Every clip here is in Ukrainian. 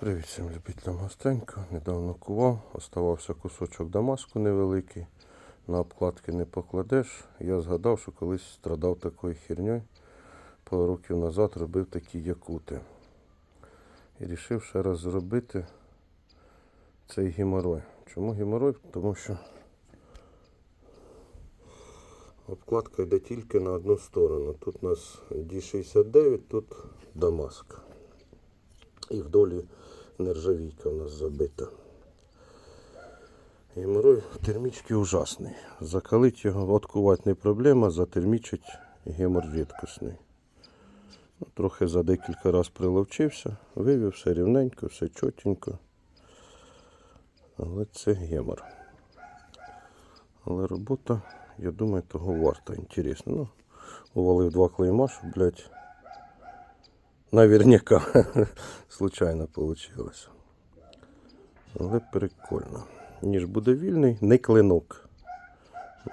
Привіт всім любителям гостенько. Недавно кував, оставався кусочок дамаску невеликий. На обкладки не покладеш. Я згадав, що колись страдав такою херньою. Пару років назад робив такі якути. І вирішив ще раз зробити цей геморой. Чому геморой? Тому що обкладка йде тільки на одну сторону. Тут у нас D69, тут дамаск. І вдолі нержавійка у нас забита. Геморой в термічці ужасний. Закалить його, откувати не проблема, затермічить гемор рідкісний. Ну, трохи за декілька разів приловчився, вивів все рівненько, все чотенько. Але це гемор. Але робота, я думаю, того варта. Інтересно. Ну, увалив два клейма, щоб, блядь, Наверняка. Случайно получилось. Але прикольно. Ніж буде вільний, не клинок.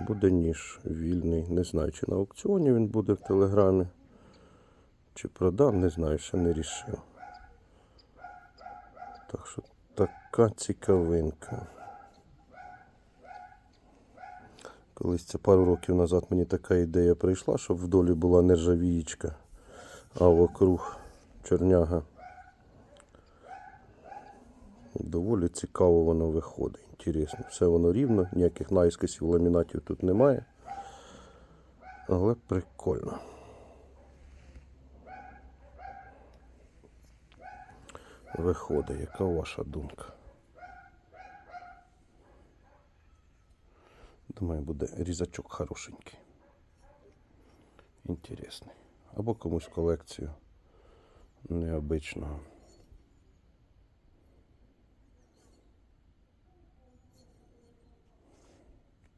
Буде ніж вільний. Не знаю, чи на аукціоні він буде в телеграмі. Чи продам, не знаю, ще не рішив. Так що така цікавинка. Колись це пару років назад мені така ідея прийшла, щоб в долі була нержавієчка а вокруг чорняга. Доволі цікаво воно виходить. Інтересно. Все воно рівно, ніяких наїскосів ламінатів тут немає. Але прикольно. Виходить, яка ваша думка? Думаю, буде різачок хорошенький. Інтересний. Або комусь колекцію необичного.